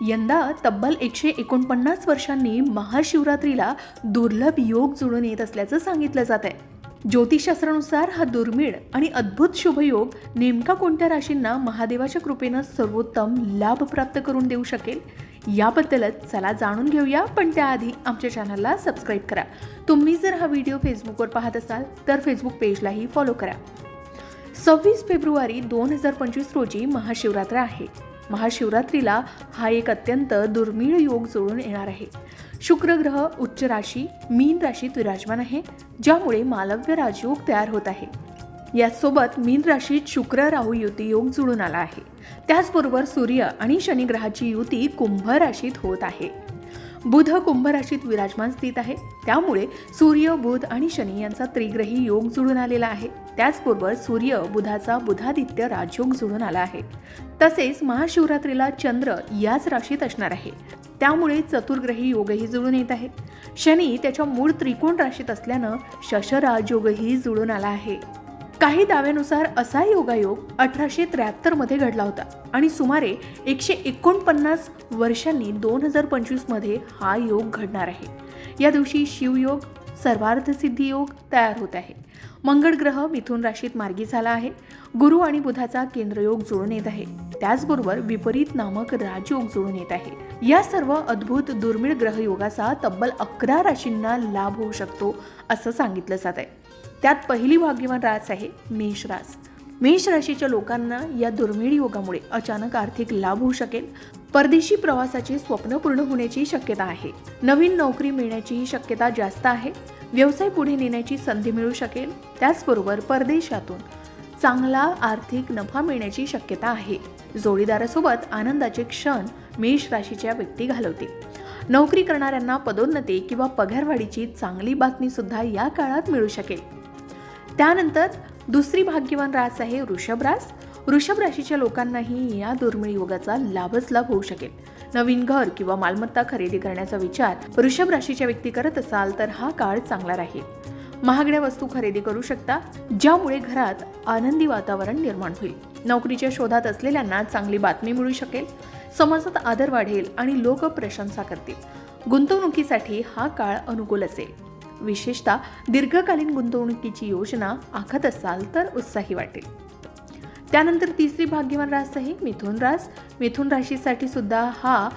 यंदा तब्बल एकशे एकोणपन्नास वर्षांनी महाशिवरात्रीला दुर्लभ योग जुळून येत असल्याचं सांगितलं जात आहे. ज्योतिषशास्त्रानुसार हा दुर्मिळ आणि अद्भुत शुभयोग नेमका कोणत्या राशींना महादेवाच्या कृपेनं सर्वोत्तम लाभ प्राप्त करून देऊ शकेल? याबद्दलच चला जाणून घेऊया पण त्याआधी आमच्या चॅनलला सबस्क्राईब करा. तुम्ही जर हा व्हिडिओ फेसबुकवर पाहत असाल तर फेसबुक पेजलाही फॉलो करा. सव्वीस फेब्रुवारी दोन हजार पंचवीस रोजी महाशिवरात्र आहे. महाशिवरात्रीला हा एक अत्यंत दुर्मिळ योग जुळून येणार आहे. शुक्र ग्रह उच्च राशी मीन राशीत विराजमान आहे ज्यामुळे मालव्य राजयोग तयार होत आहे. याचसोबत मीन राशीत शुक्र राहू युती योग जुळून आला आहे. त्याचबरोबर सूर्य आणि शनिग्रहाची युती कुंभ राशीत होत आहे. बुध कुंभ राशीत विराजमान स्थित आहे. त्यामुळे सूर्य बुध आणि शनी यांचा त्रिग्रही योग जुळून आलेला आहे. त्याचबरोबर सूर्य बुधाचा बुधादित्य राजयोग जुळून आला आहे. तसेच महाशिवरात्रीला चंद्र याच राशीत असणार आहे. त्यामुळे चतुर्ग्रही योगही जुळून येत आहे. शनी त्याच्या मूळ त्रिकोण राशीत असल्यानं शशराजयोगही जुळून आला आहे. काही दाव्यानुसार असा योगायोग अठराशे त्र्याहत्तरमध्ये घडला होता आणि सुमारे एकशे एकोणपन्नास वर्षांनी दोन हजार पंचवीसमध्ये हा योग घडणार आहे. या दिवशी शिवयोग सर्वार्थ सिद्धी योग तयार होत आहे. मंगळ ग्रह मिथुन राशीत मार्गी झाला आहे. गुरु आणि बुधाचा केंद्रयोग जुळून येत आहे. त्याचबरोबर विपरीत नामक राजयोग जुळून येत आहे. या सर्व अद्भुत दुर्मिळ ग्रहयोगाचा तब्बल अकरा राशींना लाभ होऊ शकतो असं सांगितलं जात आहे. त्यात पहिली भाग्यवान रास आहे मेष रास मेष राशीच्या लोकांना या दुर्मिळ योगामुळे अचानक आर्थिक लाभ होऊ शकेल. परदेशी प्रवासाचे स्वप्न पूर्ण होण्याची शक्यता आहे. नवीन नोकरी मिळण्याचीही शक्यता जास्त आहे. व्यवसाय पुढे नेण्याची संधी मिळू शकेल. त्याचबरोबर परदेशातून चांगला आर्थिक नफा मिळण्याची शक्यता आहे. जोडीदारासोबत आनंदाचे क्षण मेष राशीच्या व्यक्ती घालवतील. नोकरी करणाऱ्यांना पदोन्नती किंवा पगारवाढीची चांगली बातमी सुद्धा या काळात मिळू शकेल. त्यानंतर दुसरी भाग्यवान रास आहे वृषभ रास. वृषभ राशीच्या लोकांनाही या दुर्मिळ योगाचा लाभच लाभ होऊ शकेल. नवीन घर किंवा मालमत्ता खरेदी करण्याचा विचार वृषभ राशीच्या व्यक्ती करत असाल तर हा काळ चांगला राहील. महागड्या वस्तू खरेदी करू शकता ज्यामुळे घरात आनंदी वातावरण निर्माण होईल. नोकरीच्या शोधात असलेल्यांना चांगली बातमी मिळू शकेल. समाजात आदर वाढेल आणि लोक प्रशंसा करतील. गुंतवणुकीसाठी हा काळ अनुकूल असेल. विशेषतः दीर्घकालीन गुंतवणुकीची योजना आखत असाल तर उत्साही वाटेल. त्यानंतर तिसरी भाग्यवान रास आहे मिथुन रास. मिथुन राशीसाठी सुद्धा हा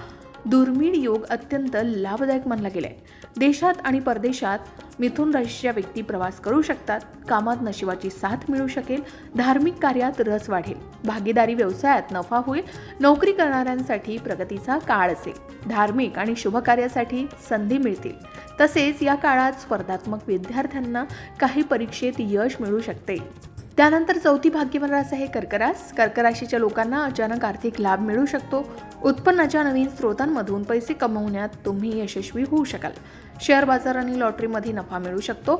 दुर्मिळ योग अत्यंत लाभदायक मानला गेलाय. देशात आणि परदेशात मिथुन राशीच्या व्यक्ती प्रवास करू शकतात. कामात नशिबाची साथ मिळू शकेल. धार्मिक कार्यात रस वाढेल. भागीदारी व्यवसायात नफा होईल. नोकरी करणाऱ्यांसाठी प्रगतीचा काळ असेल. धार्मिक आणि शुभ कार्यासाठी संधी मिळतील. तसेच या काळात स्पर्धात्मक विद्यार्थ्यांना काही परीक्षेत यश मिळू शकते. त्यानंतर चौथी भाग्यवान रास आहे कर्करास. कर्कराशीच्या लोकांना अचानक आर्थिक लाभ मिळू शकतो. उत्पन्नाच्या नवीन स्रोतांमधून पैसे कमवण्यात तुम्ही यशस्वी होऊ शकाल. शेअर बाजार आणि लॉटरीमध्ये नफा मिळू शकतो.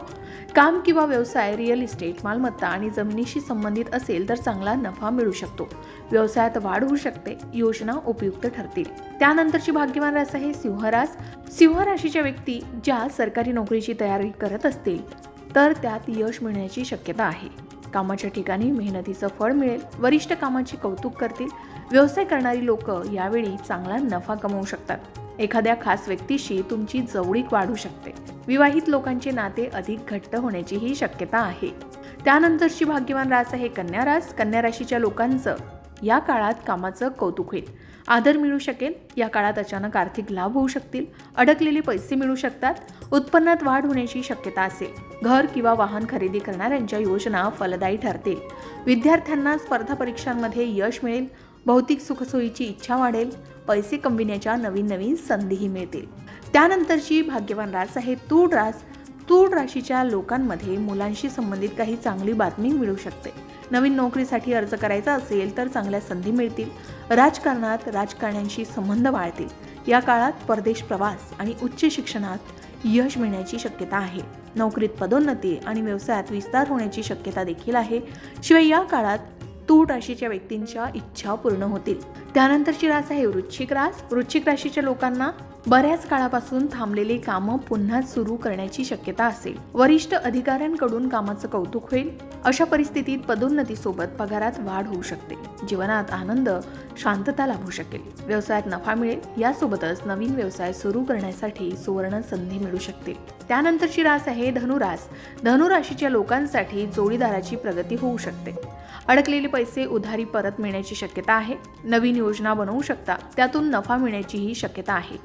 काम किंवा व्यवसाय रिअल इस्टेट मालमत्ता आणि जमिनीशी संबंधित असेल तर चांगला नफा मिळू शकतो. व्यवसायात वाढ होऊ शकते योजना उपयुक्त ठरतील. त्यानंतरची भाग्यवान रास आहे सिंहरास सिंह राशीच्या व्यक्ती ज्या सरकारी नोकरीची तयारी करत असतील तर त्यात यश मिळण्याची शक्यता आहे. कामाच्या ठिकाणी मेहनतीचं फळ मिळेल वरिष्ठ कामाचे कौतुक करतील. व्यवसाय करणारी लोक यावेळी चांगला नफा कमवू शकतात. एखाद्या खास व्यक्तीशी तुमची जवळीक वाढू शकते. विवाहित लोकांचे नाते अधिक घट्ट होण्याचीही शक्यता आहे. त्यानंतरची भाग्यवान रास आहे कन्या रास. कन्या राशीच्या लोकांचं या काळात कामाचं कौतुक होईल. आदर मिळू शकेल. या काळात अचानक आर्थिक लाभ होऊ शकतील. अडकलेले पैसे मिळू शकतात. उत्पन्नात वाढ होण्याची शक्यता असेल. घर किंवा वाहन खरेदी करणाऱ्यांच्या योजना फलदायी ठरतील. विद्यार्थ्यांना स्पर्धा परीक्षांमध्ये यश मिळेल. भौतिक सुखसोयीची इच्छा वाढेल. पैसे कमविण्याच्या नवीन नवीन संधीही मिळतील. त्यानंतरची भाग्यवान रास आहे तूळ रास तूळ राशीच्या लोकांमध्ये मुलांशी संबंधित काही चांगली बातमी मिळू शकते. नवीन नोकरीसाठी अर्ज करायचा असेल तर चांगल्या संधी मिळतील. राजकारणात राजकारण्यांशी संबंध वाढतील. या काळात परदेश प्रवास आणि उच्च शिक्षणात यश मिळण्याची शक्यता आहे. नोकरीत पदोन्नती आणि व्यवसायात विस्तार होण्याची शक्यता देखील आहे. शिवाय या काळात तूळ राशीच्या व्यक्तींच्या इच्छा पूर्ण होतील. त्यानंतरची रास आहे वृश्चिक रास. वृश्चिक राशीच्या लोकांना बऱ्याच काळापासून थांबलेली कामं पुन्हा सुरू करण्याची शक्यता असेल. वरिष्ठ अधिकाऱ्यांकडून कामाचं कौतुक होईल. अशा परिस्थितीत पदोन्नतीसोबत पगारात वाढ होऊ शकते. जीवनात आनंद शांतता लाभू शकेल. व्यवसायात नफा मिळेल. यासोबतच नवीन व्यवसाय सुरू करण्यासाठी सुवर्ण संधी मिळू शकते. त्यानंतरची रास आहे धनुरास. धनुराशीच्या लोकांसाठी जोडीदाराची प्रगती होऊ शकते. अडकलेले पैसे उधारी परत मिळण्याची शक्यता आहे. नवीन योजना बनवू शकता. त्यातून नफा मिळण्याचीही शक्यता आहे.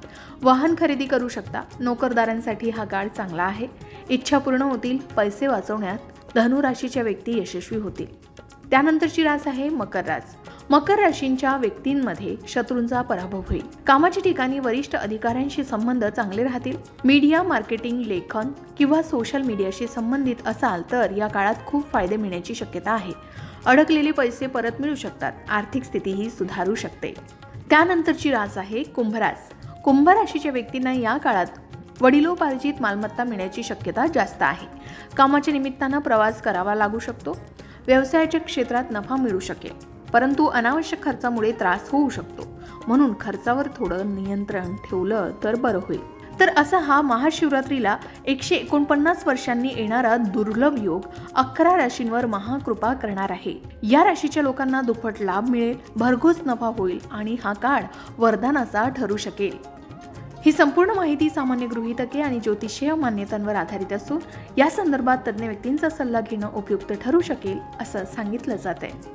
वाहन खरेदी करू शकता. नोकरदारांसाठी हा काळ चांगला आहे. इच्छा पूर्ण होतील. पैसे वाचवण्यात धनुराशीच्या व्यक्ती यशस्वी होतील. त्यानंतरची रास आहे मकर रास. मकर राशींच्या व्यक्तींमध्ये शत्रूंचा पराभव होईल. कामाच्या ठिकाणी वरिष्ठ अधिकाऱ्यांशी संबंध चांगले राहतील. मीडिया मार्केटिंग लेखन किंवा सोशल मीडियाशी संबंधित असाल तर या काळात खूप फायदे मिळण्याची शक्यता आहे. अडकलेले पैसे परत मिळू शकतात. आर्थिक स्थितीही सुधारू शकते. त्यानंतरची रास आहे कुंभरास कुंभ राशीच्या व्यक्तींना या काळात वडिलोपार्जित मालमत्ता मिळण्याची शक्यता जास्त आहे. कामाच्या निमित्तानं प्रवास करावा लागू शकतो. व्यवसायाच्या क्षेत्रात नफा मिळू शकेल. परंतु अनावश्यक खर्चामुळे त्रास होऊ शकतो. म्हणून खर्चावर थोडं नियंत्रण ठेवलं तर बरं होईल. तर असा हा महाशिवरात्रीला एकशे एकोणपन्नास वर्षांनी येणारा दुर्लभ योग अकरा राशींवर महाकृपा करणार आहे. या राशीच्या लोकांना दुप्पट लाभ मिळेल भरघोस नफा होईल आणि हा काळ वरदानाचा ठरू शकेल. ही संपूर्ण माहिती सामान्य गृहितके आणि ज्योतिषीय मान्यतांवर आधारित असून या संदर्भात तज्ज्ञ व्यक्तींचा सल्ला घेणं उपयुक्त ठरू शकेल असं सांगितलं जात आहे